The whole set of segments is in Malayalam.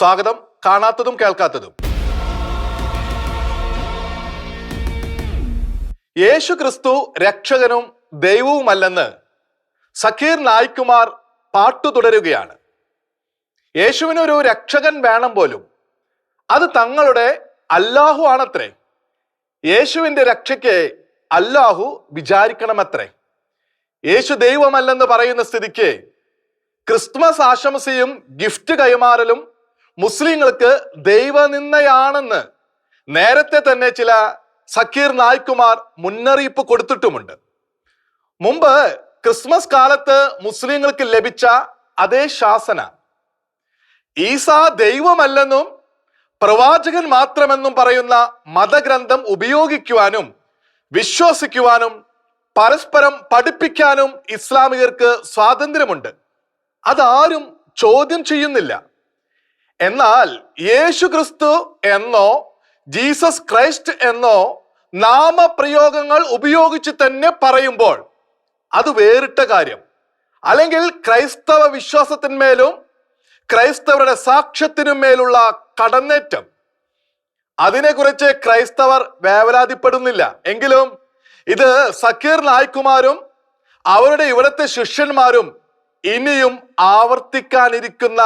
സ്വാഗതം. കാണാത്തതും കേൾക്കാത്തതും. യേശു ക്രിസ്തു രക്ഷകനും ദൈവവുമല്ലെന്ന് സഖീർ നായ്ക്കുമാർ പാട്ടു തുടരുകയാണ്. യേശുവിനൊരു രക്ഷകൻ വേണം പോലും. അത് തങ്ങളുടെ അല്ലാഹു ആണത്രേ. യേശുവിന്റെ രക്ഷയ്ക്ക് അല്ലാഹു വിചാരിക്കണമത്രേ. യേശു ദൈവമല്ലെന്ന് പറയുന്ന സ്ഥിതിക്ക് ക്രിസ്മസ് ആശംസയും ഗിഫ്റ്റ് കൈമാറലും മുസ്ലിങ്ങൾക്ക് ദൈവനിന്ദയാണെന്ന് നേരത്തെ തന്നെ ചില സക്കീർ നായ്ക്കുമാർ മുന്നറിയിപ്പ് കൊടുത്തിട്ടുമുണ്ട്. മുമ്പ് ക്രിസ്മസ് കാലത്ത് മുസ്ലിങ്ങൾക്ക് ലഭിച്ച അതേ ശാസന ഈസ ദൈവമല്ലെന്നും പ്രവാചകൻ മാത്രമെന്നും പറയുന്ന മതഗ്രന്ഥം ഉപയോഗിക്കുവാനും വിശ്വസിക്കുവാനും പരസ്പരം പഠിപ്പിക്കാനും ഇസ്ലാമികർക്ക് സ്വാതന്ത്ര്യമുണ്ട്. അതാരും ചോദ്യം ചെയ്യുന്നില്ല. എന്നാൽ യേശു ക്രിസ്തു എന്നോ ജീസസ് ക്രൈസ്റ്റ് എന്നോ നാമപ്രയോഗങ്ങൾ ഉപയോഗിച്ച് തന്നെ പറയുമ്പോൾ അത് വേറിട്ട കാര്യം. അല്ലെങ്കിൽ ക്രൈസ്തവ വിശ്വാസത്തിന്മേലും ക്രൈസ്തവരുടെ സാക്ഷ്യത്തിനും മേലുള്ള കടന്നേറ്റം. അതിനെക്കുറിച്ച് ക്രൈസ്തവർ വേവലാതിപ്പെടുന്നില്ല. എങ്കിലും ഇത് സക്കീർ നായ്ക്കുമാരും അവരുടെ ഇവിടുത്തെ ശിഷ്യന്മാരും ഇനിയും ആവർത്തിക്കാനിരിക്കുന്ന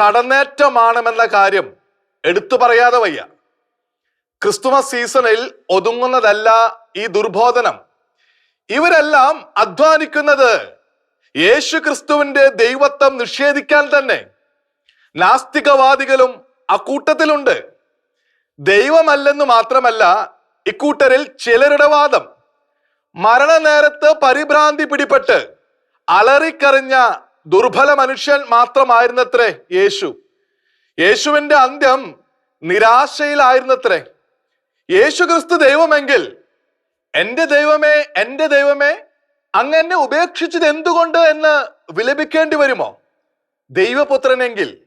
കടന്നേറ്റമാണെന്ന കാര്യം എടുത്തു പറയാതെ വയ്യ. ക്രിസ്തുമസ് സീസണിൽ ഒതുങ്ങുന്നതല്ല ഈ ദുർബോധനം. ഇവരെല്ലാം അധ്വാനിക്കുന്നത് യേശു ക്രിസ്തുവിന്റെ ദൈവത്വം നിഷേധിക്കാൻ തന്നെ. നാസ്തികവാദികളും അക്കൂട്ടത്തിലുണ്ട്. ദൈവമല്ലെന്ന് മാത്രമല്ല ഇക്കൂട്ടരിൽ ചിലരുടെ വാദം. മരണനേരത്ത് പരിഭ്രാന്തി പിടിപെട്ട് അലറിക്കറിഞ്ഞ ദുർബല മനുഷ്യൻ മാത്രമായിരുന്നത്രേ യേശു. യേശുവിന്റെ അന്ത്യം നിരാശയിലായിരുന്നത്രേ. യേശു ക്രിസ്തു ദൈവമെങ്കിൽ എന്റെ ദൈവമേ എന്റെ ദൈവമേ അങ്ങ് എന്നെ ഉപേക്ഷിച്ചത് എന്തുകൊണ്ട് എന്ന് വിലപിക്കേണ്ടി വരുമോ? ദൈവപുത്രനെങ്കിൽ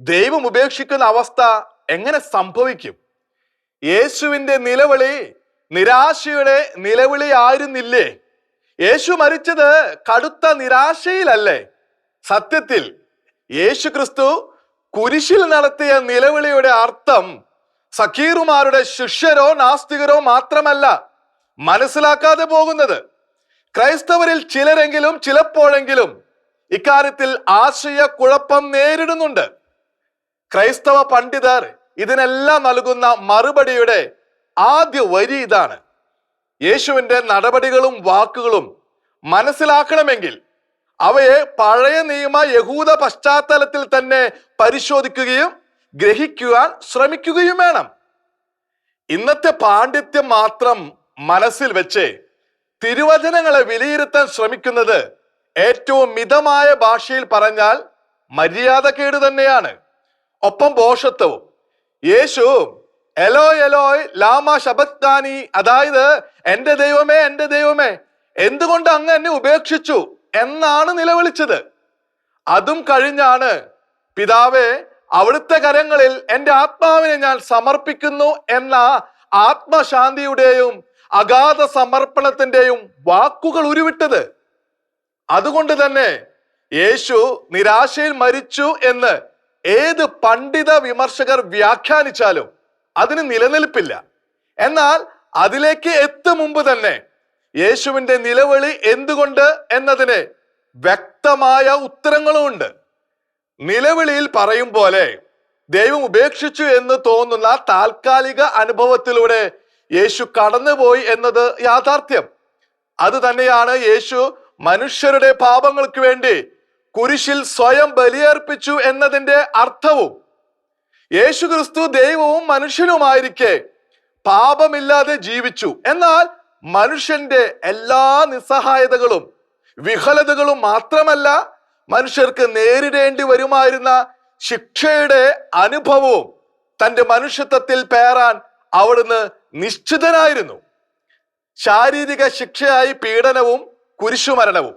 ദൈവം ഉപേക്ഷിക്കുന്ന അവസ്ഥ എങ്ങനെ സംഭവിക്കും? യേശുവിന്റെ നിലവിളി നിരാശയുടെ നിലവിളി ആയിരുന്നില്ലേ യേശു മരിച്ചത് കടുത്ത നിരാശയിലല്ലേ? സത്യത്തിൽ യേശു ക്രിസ്തു കുരിശിൽ നടത്തിയ നിലവിളിയുടെ അർത്ഥം സഖീറുമാരുടെ ശിഷ്യരോ നാസ്തികരോ മാത്രമല്ല മനസ്സിലാക്കാതെ പോകുന്നത്. ക്രൈസ്തവരിൽ ചിലരെങ്കിലും ചിലപ്പോഴെങ്കിലും ഇക്കാര്യത്തിൽ ആശയ കുഴപ്പം നേരിടുന്നുണ്ട്. ക്രൈസ്തവ പണ്ഡിതർ ഇതിനെല്ലാം നൽകുന്ന മറുപടിയുടെ ആദ്യ വരി ഇതാണ്. യേശുവിന്റെ നടപടികളും വാക്കുകളും മനസ്സിലാക്കണമെങ്കിൽ അവയെ പഴയ നിയമ യഹൂദ പശ്ചാത്തലത്തിൽ തന്നെ പരിശോധിക്കുകയും ഗ്രഹിക്കുവാൻ ശ്രമിക്കുകയും വേണം. ഇന്നത്തെ പാണ്ഡിത്യം മാത്രം മനസ്സിൽ വെച്ച് തിരുവചനങ്ങളെ വിലയിരുത്താൻ ശ്രമിക്കുന്നത് ഏറ്റവും മിതമായ ഭാഷയിൽ പറഞ്ഞാൽ മര്യാദക്കേട് തന്നെയാണ്. ഒപ്പം ബോഷത്വവും യേശു എലോ എലോയ് ലാമ ശബത്താനി അതായത് എന്റെ ദൈവമേ എന്റെ ദൈവമേ എന്തുകൊണ്ട് അങ്ങ് എന്നെ ഉപേക്ഷിച്ചു? എന്നാണ് നിലവിളിച്ചത്. അതും കഴിഞ്ഞാണ് പിതാവേ അവിടുത്തെ കരങ്ങളിൽ എന്റെ ആത്മാവിനെ ഞാൻ സമർപ്പിക്കുന്നു എന്ന ആത്മശാന്തിയുടെയും അഗാധ സമർപ്പണത്തിന്റെയും വാക്കുകൾ ഉരുവിട്ടത്. അതുകൊണ്ട് തന്നെ യേശു നിരാശയിൽ മരിച്ചു എന്ന് ഏത് പണ്ഡിത വിമർശകർ വ്യാഖ്യാനിച്ചാലും അതിന് നിലനിൽപ്പില്ല. എന്നാൽ അതിലേക്ക് എത്തും മുമ്പ് തന്നെ യേശുവിന്റെ നിലവിളി എന്തുകൊണ്ട് എന്നതിന് വ്യക്തമായ ഉത്തരങ്ങളുമുണ്ട്. നിലവിളിയിൽ പറയും പോലെ ദൈവം ഉപേക്ഷിച്ചു എന്ന് തോന്നുന്ന താൽക്കാലിക അനുഭവത്തിലൂടെ യേശു കടന്നുപോയി എന്നത് യാഥാർത്ഥ്യം. അത് തന്നെയാണ് യേശു മനുഷ്യരുടെ പാപങ്ങൾക്ക് വേണ്ടി കുരിശിൽ സ്വയം ബലിയർപ്പിച്ചു എന്നതിന്റെ അർത്ഥവും. യേശു ക്രിസ്തു ദൈവവും മനുഷ്യനുമായിരിക്കെ പാപമില്ലാതെ ജീവിച്ചു. എന്നാൽ മനുഷ്യന്റെ എല്ലാ നിസ്സഹായതകളും വിഹലതകളും മാത്രമല്ല മനുഷ്യർക്ക് നേരിടേണ്ടി വരുമായിരുന്ന ശിക്ഷയുടെ അനുഭവവും തന്റെ മനുഷ്യത്വത്തിൽ പേറാൻ അവിടുന്ന് നിശ്ചിതനായിരുന്നു. ശാരീരിക ശിക്ഷയായി പീഡനവും കുരിശുമരണവും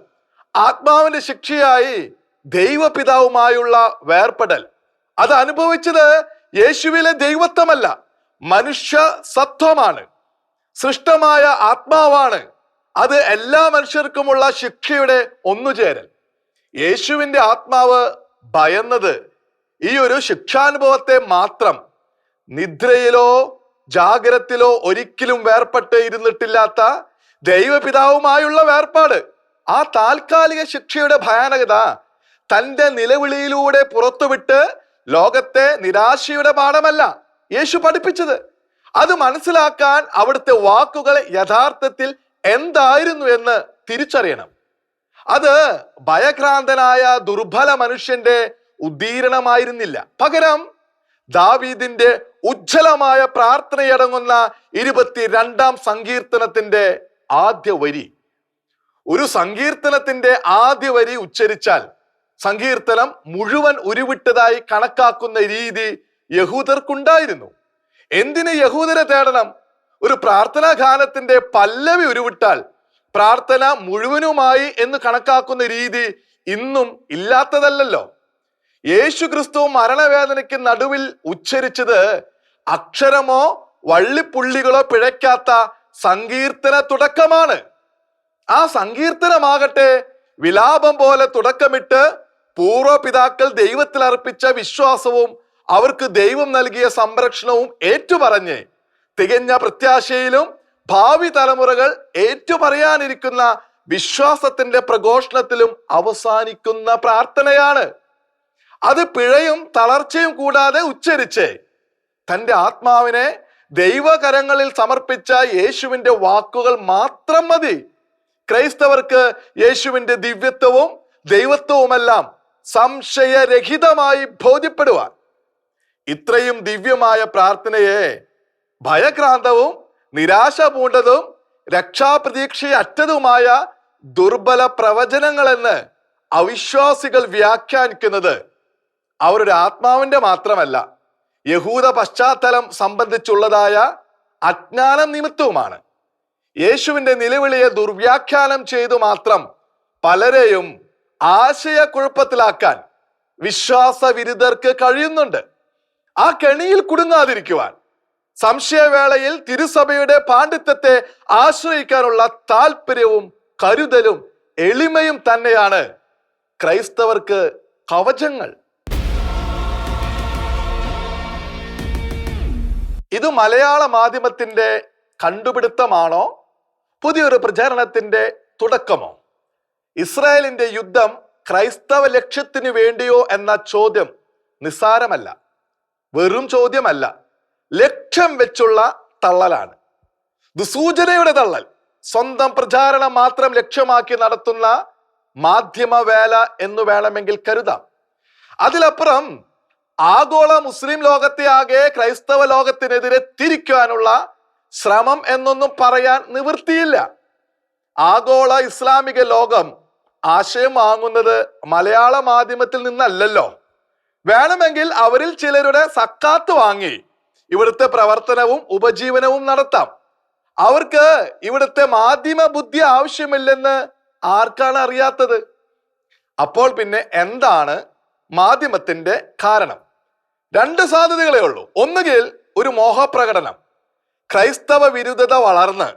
ആത്മാവിന്റെ ശിക്ഷയായി ദൈവപിതാവുമായുള്ള വേർപെടൽ. അത് അനുഭവിച്ചത് യേശുവിലെ ദൈവത്വമല്ല മനുഷ്യ സത്വമാണ്. സൃഷ്ടമായ ആത്മാവാണ്. അത് എല്ലാ മനുഷ്യർക്കുമുള്ള ശിക്ഷയുടെ ഒന്നുചേരൽ യേശുവിന്റെ ആത്മാവ് ഭയന്നത് ഈ ഒരു ശിക്ഷാനുഭവത്തെ മാത്രം നിദ്രയിലോ ജാഗ്രത്തിലോ ഒരിക്കലും വേർപെട്ട് ഇരുന്നിട്ടില്ലാത്ത ദൈവപിതാവുമായുള്ള വേർപാട്. ആ താൽക്കാലിക ശിക്ഷയുടെ ഭയാനകത തന്റെ നിലവിളിയിലൂടെ പുറത്തുവിട്ട് ലോകത്തെ നിരാശയുടെ പാഠമല്ല യേശു പഠിപ്പിച്ചത്. അത് മനസ്സിലാക്കാൻ അവിടുത്തെ വാക്കുകൾ യഥാർത്ഥത്തിൽ എന്തായിരുന്നു എന്ന് തിരിച്ചറിയണം. അത് ഭയക്രാന്തനായ ദുർബല മനുഷ്യന്റെ ഉദ്ദീരണമായിരുന്നില്ല പകരം ദാവീദിന്റെ ഉജ്ജ്വലമായ പ്രാർത്ഥനയടങ്ങുന്ന ഇരുപത്തിരണ്ടാം സങ്കീർത്തനത്തിന്റെ ആദ്യ വരി. ഒരു സങ്കീർത്തനത്തിന്റെ ആദ്യ വരി ഉച്ചരിച്ചാൽ സങ്കീർത്തനം മുഴുവൻ ഉരുവിട്ടതായി കണക്കാക്കുന്ന രീതി യഹൂദർക്കുണ്ടായിരുന്നു. എന്തിന് യഹൂദരെ തേടണം? ഒരു പ്രാർത്ഥനാ ഗാനത്തിന്റെ പല്ലവി ഉരുവിട്ടാൽ പ്രാർത്ഥന മുഴുവനുമായി എന്ന് കണക്കാക്കുന്ന രീതി ഇന്നും ഇല്ലാത്തതല്ലല്ലോ. യേശു ക്രിസ്തു മരണവേദനയ്ക്ക് നടുവിൽ ഉച്ചരിച്ചത് അക്ഷരമോ വള്ളിപ്പുള്ളികളോ പിഴയ്ക്കാത്ത സങ്കീർത്തന തുടക്കമാണ്. ആ സങ്കീർത്തനമാകട്ടെ വിലാപം പോലെ തുടക്കമിട്ട് പൂർവപിതാക്കൾ ദൈവത്തിൽ അർപ്പിച്ച വിശ്വാസവും അവർക്ക് ദൈവം നൽകിയ സംരക്ഷണവും ഏറ്റുപറഞ്ഞ് തികഞ്ഞ പ്രത്യാശയിലും ഭാവി തലമുറകൾ ഏറ്റുപറയാനിരിക്കുന്ന വിശ്വാസത്തിന്റെ പ്രഘോഷണത്തിലും അവസാനിക്കുന്ന പ്രാർത്ഥനയാണ്. അത് പിഴയും തളർച്ചയും കൂടാതെ ഉച്ചരിച്ച് തന്റെ ആത്മാവിനെ ദൈവകരങ്ങളിൽ സമർപ്പിച്ച യേശുവിന്റെ വാക്കുകൾ മാത്രം മതി. ക്രൈസ്തവർക്ക് യേശുവിന്റെ ദിവ്യത്വവും ദൈവത്വവുമെല്ലാം സംശയരഹിതമായി ബോധ്യപ്പെടുവാൻ. ഇത്രയും ദിവ്യമായ പ്രാർത്ഥനയെ ഭയക്രാന്തവും നിരാശ പൂണ്ടതും രക്ഷാപ്രതീക്ഷയറ്റതുമായ ദുർബല പ്രവചനങ്ങളെന്ന് അവിശ്വാസികൾ വ്യാഖ്യാനിക്കുന്നത് അവരുടെ ആത്മാവിന്റെ മാത്രമല്ല. യഹൂദ പശ്ചാത്തലം സംബന്ധിച്ചുള്ളതായ അജ്ഞാനം നിമിത്തവുമാണ്. യേശുവിന്റെ നിലവിളിയെ ദുർവ്യാഖ്യാനം ചെയ്തു മാത്രം പലരെയും ആശയക്കുഴപ്പത്തിലാക്കാൻ വിശ്വാസവിരുദ്ധർക്ക് കഴിയുന്നുണ്ട്. ആ കെണിയിൽ കുടുങ്ങാതിരിക്കുവാൻ സംശയവേളയിൽ തിരുസഭയുടെ പാണ്ഡിത്യത്തെ ആശ്രയിക്കാനുള്ള താല്പര്യവും കരുതലും എളിമയും തന്നെയാണ് ക്രൈസ്തവർക്ക് കവചങ്ങൾ. ഇത് മലയാള മാധ്യമത്തിന്റെ കണ്ടുപിടുത്തമാണോ? പുതിയൊരു പ്രചാരണത്തിന്റെ തുടക്കമോ? ഇസ്രായേലിന്റെ യുദ്ധം ക്രൈസ്തവ ലക്ഷ്യത്തിനു വേണ്ടിയോ എന്ന ചോദ്യം നിസ്സാരമല്ല. വെറും ചോദ്യമല്ല ലക്ഷ്യം വെച്ചുള്ള തള്ളലാണ്. ഇത് സൂചനയുടെ തള്ളൽ. സ്വന്തം പ്രചാരണം മാത്രം ലക്ഷ്യമാക്കി നടത്തുന്ന മാധ്യമവേല എന്ന് വേണമെങ്കിൽ കരുതാം. അതിലപ്പുറം ആഗോള മുസ്ലിം ലോകത്തെ ആകെ ക്രൈസ്തവ ലോകത്തിനെതിരെ തിരിക്കാനുള്ള ശ്രമം എന്നൊന്നും പറയാൻ നിവൃത്തിയില്ല. ആഗോള ഇസ്ലാമിക ലോകം ആശയം വാങ്ങുന്നത് മലയാള മാധ്യമത്തിൽ നിന്നല്ലല്ലോ. വേണമെങ്കിൽ അവരിൽ ചിലരുടെ സക്കാത്ത് വാങ്ങി ഇവിടുത്തെ പ്രവർത്തനവും ഉപജീവനവും നടത്താം. അവർക്ക് ഇവിടുത്തെ മാധ്യമ ബുദ്ധി ആവശ്യമില്ലെന്ന് ആർക്കാണ് അറിയാത്തത്? അപ്പോൾ പിന്നെ എന്താണ് മാധ്യമത്തിന്റെ കാരണം? രണ്ട് സാധ്യതകളേ ഉള്ളൂ. ഒന്നുകിൽ ഒരു മോഹപ്രകടനം. ക്രൈസ്തവ വിരുദ്ധത വളർന്ന്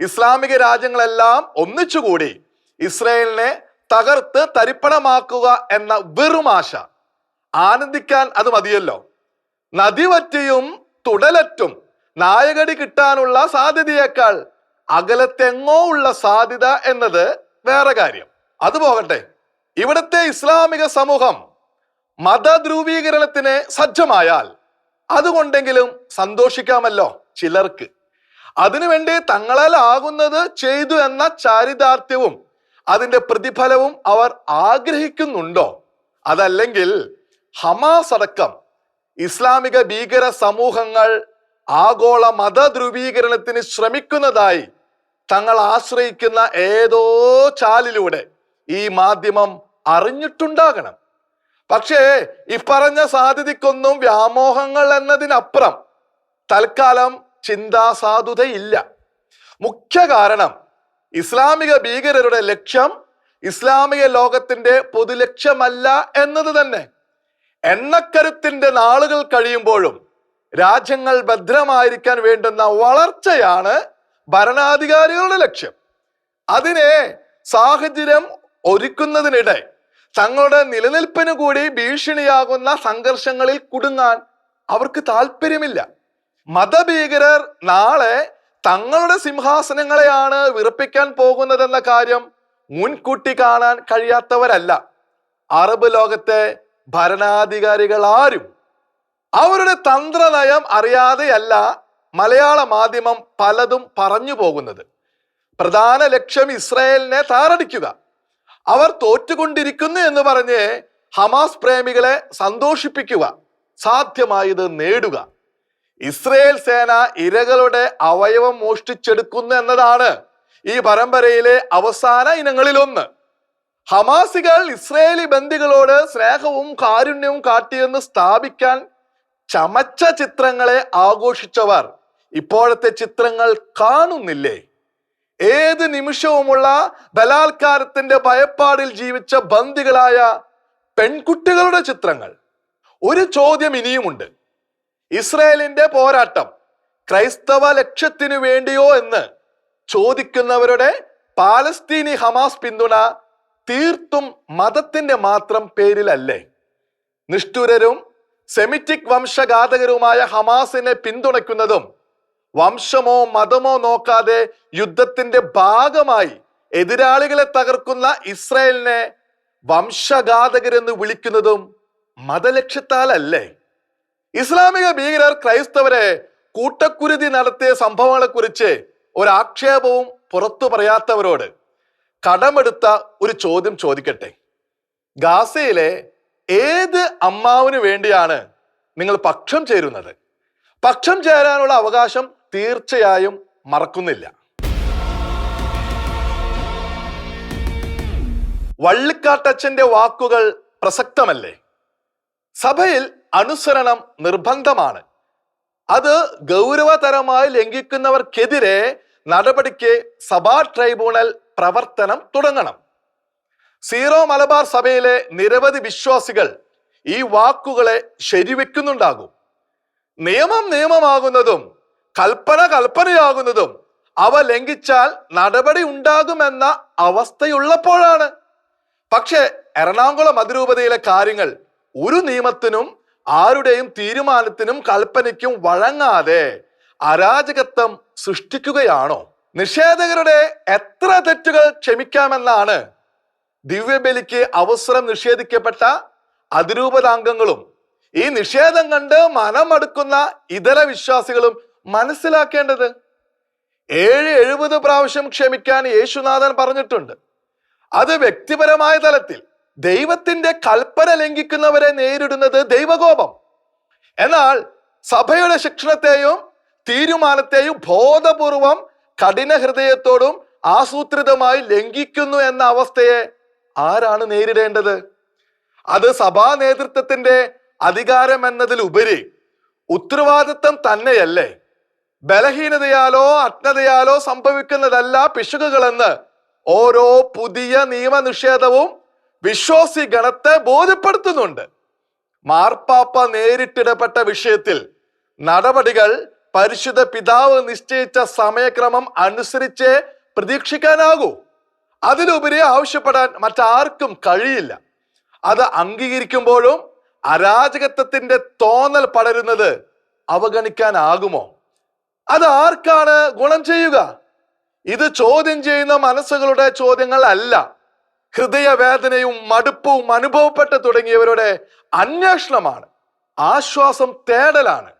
ഇസ്ലാമിക രാജ്യങ്ങളെല്ലാം ഒന്നിച്ചുകൂടി ഇസ്രയേലിനെ തകർത്ത് തരിപ്പണമാക്കുക എന്ന വെറുമാശ ആനന്ദിക്കാൻ അത് മതിയല്ലോ. നദിവറ്റയും തുടലറ്റും നായകടി കിട്ടാനുള്ള സാധ്യതയേക്കാൾ അകലത്തെങ്ങോ ഉള്ള സാധ്യത എന്നത് വേറെ കാര്യം. അത് പോകട്ടെ. ഇവിടുത്തെ ഇസ്ലാമിക സമൂഹം മതധ്രുവീകരണത്തിന് സജ്ജമായാൽ അതുകൊണ്ടെങ്കിലും സന്തോഷിക്കാമല്ലോ ചിലർക്ക്. അതിനുവേണ്ടി തങ്ങളാൽ ആകുന്നത് ചെയ്തു എന്ന ചാരിതാർത്ഥ്യവും അതിന്റെ പ്രതിഫലവും അവർ ആഗ്രഹിക്കുന്നുണ്ടോ? അതല്ലെങ്കിൽ ഹമാസ് അടക്കം ഇസ്ലാമിക ഭീകര സമൂഹങ്ങൾ ആഗോള മതധ്രുവീകരണത്തിന് ശ്രമിക്കുന്നതായി തങ്ങൾ ആശ്രയിക്കുന്ന ഏതോ ചാലിലൂടെ ഈ മാധ്യമം അറിഞ്ഞിട്ടുണ്ടാകണം. പക്ഷേ ഇപ്പറഞ്ഞ പറഞ്ഞ സാധ്യതയ്ക്കൊന്നും വ്യാമോഹങ്ങൾ എന്നതിനപ്പുറം തൽക്കാലം ചിന്താസാധുതയില്ല. മുഖ്യ കാരണം ഇസ്ലാമിക ഭീകരരുടെ ലക്ഷ്യം ഇസ്ലാമിക ലോകത്തിന്റെ പൊതുലക്ഷ്യമല്ല എന്നത് തന്നെ. എണ്ണക്കരുത്തിന്റെ നാളുകൾ കഴിയുമ്പോഴും രാജ്യങ്ങൾ ഭദ്രമായിരിക്കാൻ വേണ്ടുന്ന വളർച്ചയാണ് ഭരണാധികാരികളുടെ ലക്ഷ്യം. അതിനെ സാഹചര്യം ഒരുക്കുന്നതിനിടെ തങ്ങളുടെ നിലനിൽപ്പിന് കൂടി ഭീഷണിയാകുന്ന സംഘർഷങ്ങളിൽ കുടുങ്ങാൻ അവർക്ക് താല്പര്യമില്ല മതഭീകരർ നാളെ തങ്ങളുടെ സിംഹാസനങ്ങളെയാണ് വിറപ്പിക്കാൻ പോകുന്നതെന്ന കാര്യം മുൻകൂട്ടി കാണാൻ കഴിയാത്തവരല്ല. അറബ് ലോകത്തെ ഭരണാധികാരികൾ ആരും അവരുടെ തന്ത്രനയം അറിയാതെയല്ല മലയാള മാധ്യമം പലതും പറഞ്ഞു പോകുന്നത്. പ്രധാന ലക്ഷ്യം ഇസ്രായേലിനെ താറടിക്കുക. അവർ തോറ്റുകൊണ്ടിരിക്കുന്നു എന്ന് പറഞ്ഞ് ഹമാസ് പ്രേമികളെ സന്തോഷിപ്പിക്കുക. സാധ്യമായത് നേടുക. ഇസ്രയേൽ സേന ഇരകളുടെ അവയവം മോഷ്ടിച്ചെടുക്കുന്നു എന്നതാണ് ഈ പരമ്പരയിലെ അവസാന ഇനങ്ങളിലൊന്ന്. ഹമാസികൾ ഇസ്രയേലി ബന്ദികളോട് സ്നേഹവും കാരുണ്യവും കാട്ടിയെന്ന് സ്ഥാപിക്കാൻ ചമച്ച ചിത്രങ്ങളെ ആഘോഷിച്ചവർ ഇപ്പോഴത്തെ ചിത്രങ്ങൾ കാണുന്നില്ലേ? ഏത് നിമിഷവുമുള്ള ബലാത്കാരത്തിന്റെ ഭയപ്പാടിൽ ജീവിച്ച ബന്ദികളായ പെൺകുട്ടികളുടെ ചിത്രങ്ങൾ? ഒരു ചോദ്യം ഇനിയുമുണ്ട്. ഇസ്രയേലിന്റെ പോരാട്ടം ക്രൈസ്തവ ലക്ഷ്യത്തിനു വേണ്ടിയോ എന്ന് ചോദിക്കുന്നവരുടെ പാലസ്തീനി ഹമാസ് പിന്തുണ തീർത്തും മതത്തിന്റെ മാത്രം പേരിലല്ലേ? നിഷ്ഠുരരും സെമിറ്റിക് വംശഘാതകരുമായ ഹമാസിനെ പിന്തുണയ്ക്കുന്നതും വംശമോ മതമോ നോക്കാതെ യുദ്ധത്തിന്റെ ഭാഗമായി എതിരാളികളെ തകർക്കുന്ന ഇസ്രായേലിനെ വംശഘാതകരെന്ന് വിളിക്കുന്നതും മതലക്ഷ്യത്താലല്ലേ? ഇസ്ലാമിക ഭീകരർ ക്രൈസ്തവരെ കൂട്ടക്കുരുതി നടത്തിയ സംഭവങ്ങളെക്കുറിച്ച് ഒരാക്ഷേപവും പുറത്തു പറയാത്തവരോട് കടമെടുത്ത ഒരു ചോദ്യം ചോദിക്കട്ടെ? ഗാസയിലെ ഏത് അമ്മാവിന് വേണ്ടിയാണ് നിങ്ങൾ പക്ഷം ചേരുന്നത്? പക്ഷം ചേരാനുള്ള അവകാശം തീർച്ചയായും മറക്കുന്നില്ല. വള്ളിക്കാട്ടച്ഛന്റെ വാക്കുകൾ പ്രസക്തമല്ലേ? സഭയിൽ അനുസരണം നിർബന്ധമാണ്. അത് ഗൗരവതരമായി ലംഘിക്കുന്നവർക്കെതിരെ നടപടിക്ക് സഭാ ട്രൈബ്യൂണൽ പ്രവർത്തനം തുടങ്ങണം. സീറോ മലബാർ സഭയിലെ നിരവധി വിശ്വാസികൾ ഈ വാക്കുകളെ ശരിവെക്കുന്നുണ്ടാകും. നിയമം നിയമമാകുന്നതും കൽപ്പന കൽപ്പനയാകുന്നതും അവ ലംഘിച്ചാൽ നടപടി ഉണ്ടാകുമെന്ന അവസ്ഥയുള്ളപ്പോഴാണ്. പക്ഷേ എറണാകുളം അതിരൂപതയിലെ കാര്യങ്ങൾ ഒരു നിയമത്തിനും ആരുടെയും തീരുമാനത്തിനും കൽപ്പനയ്ക്കും വഴങ്ങാതെ അരാജകത്വം സൃഷ്ടിക്കുകയാണോ? നിഷേധകരുടെ എത്ര തെറ്റുകൾ ക്ഷമിക്കാമെന്നാണ് ദിവ്യബലിക്ക് അവസരം നിഷേധിക്കപ്പെട്ട അതിരൂപതാംഗങ്ങളും. ഈ നിഷേധം കണ്ട് മനമടുക്കുന്ന ഇതര വിശ്വാസികളും മനസ്സിലാക്കേണ്ടത് ഏഴ് എഴുപത് പ്രാവശ്യം ക്ഷമിക്കാൻ യേശുനാഥൻ പറഞ്ഞിട്ടുണ്ട്. അത് വ്യക്തിപരമായ തലത്തിൽ ദൈവത്തിന്റെ കൽപ്പന ലംഘിക്കുന്നവരെ നേരിടുന്നത് ദൈവകോപം. എന്നാൽ സഭയുടെ ശിക്ഷണത്തെയും തീരുമാനത്തെയും ബോധപൂർവം കഠിന ഹൃദയത്തോടും ആസൂത്രിതമായി ലംഘിക്കുന്നു എന്ന അവസ്ഥയെ ആരാണ് നേരിടേണ്ടത്? അത് സഭാ നേതൃത്വത്തിന്റെ അധികാരം എന്നതിലുപരി ഉത്തരവാദിത്വം തന്നെയല്ലേ? ബലഹീനതയാലോ അജ്ഞതയാലോ സംഭവിക്കുന്നതല്ല പിശുകുകളെന്ന് ഓരോ പുതിയ നിയമനിഷേധവും വിശ്വാസി ഗണത്തെ ബോധ്യപ്പെടുത്തുന്നുണ്ട്. മാർപ്പാപ്പ നേരിട്ടിടപെട്ട വിഷയത്തിൽ നടപടികൾ പരിശുദ്ധ പിതാവ് നിശ്ചയിച്ച സമയക്രമം അനുസരിച്ച് പ്രതീക്ഷിക്കാനാകൂ. അതിലുപരി ആവശ്യപ്പെടാൻ മറ്റാർക്കും കഴിയില്ല. അത് അംഗീകരിക്കുമ്പോഴും അരാജകത്വത്തിന്റെ തോന്നൽ പടരുന്നത് അവഗണിക്കാനാകുമോ? അത് ആർക്കാണ് ഗുണം ചെയ്യുക? ഇത് ചോദ്യം ചെയ്യുന്ന മനസ്സുകളുടെ ചോദ്യങ്ങൾ അല്ല. ഹൃദയവേദനയും മടുപ്പും അനുഭവപ്പെട്ട് തുടങ്ങിയവരുടെ അന്വേഷണമാണ്. ആശ്വാസം തേടലാണ്.